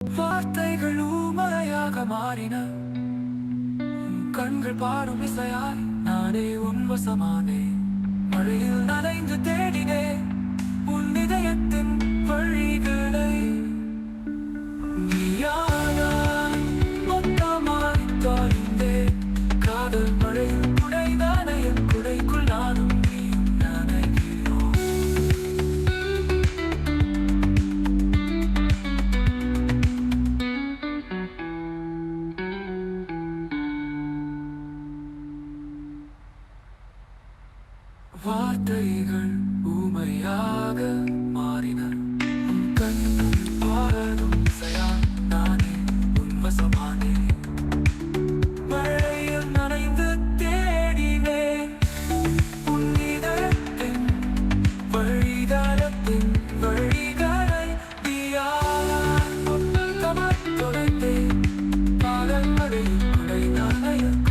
வார்த்தைகள் ஊமையாக மாறின. கண்கள் பாடும் இசையாய் நானே உன் வசமானே மழையில் நனைந்து தேடினே உன் இதயத்தின் வழிகளை காலங்களில் குடை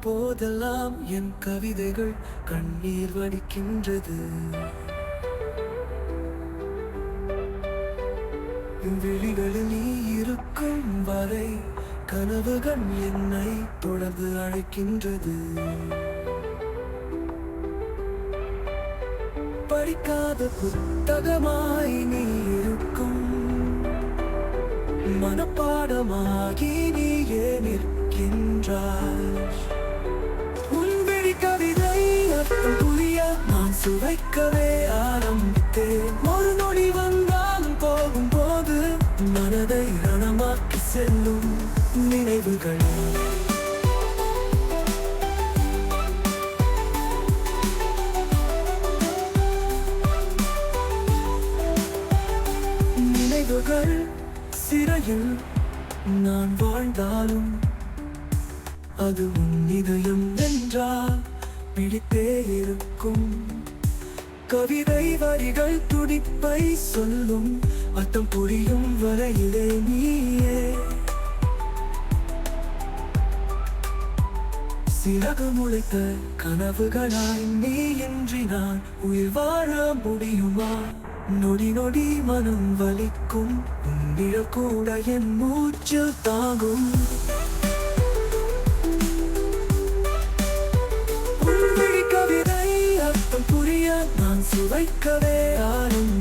போதெல்லாம் என் கவிதைகள் கண்ணீர் வடிக்கின்றது. விழிகளில் நீ இருக்கும் வரை கனவுகள் என்னை தொடர்ந்து அழைக்கின்றது. படிக்காத புத்தகமாய் நீ இருக்கும். மனப்பாடமாகி நீ ஏனி நான் ஆரம்பித்தேன். ஒரு நொடி வந்தாலும் போகும் போது மனதை ரணமாக்கி செல்லும் நினைவுகள். நினைவுகள் சிறையில் நான் வாழ்ந்தாலும் அது உன் இதயம் என்றால் பிடித்தே இருக்கும். கவிதை வரிகள் துடிப்பை சொல்லும். அத்தம் புரியும் வரையிலே நீயே. சிறகு முளைத்த கனவுகளாய் நீ இன்றி நான் உயிர் வாழ முடியுமா? நொடி நொடி மனம் வலிக்கும். உன்னிடம் கூட என் மூச்சு தாகும் சுவைக்கவே ஆளும்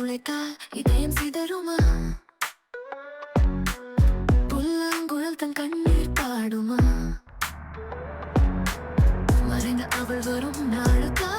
குழைக்க இதயம் சிதறுமா புல்லாங்குழல் தன் கண்ணீர் பாடுமா மறைந்த அவள் வரும் நாளுக்கா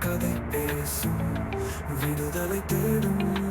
கதை பேசும் விடுதலை தேடும்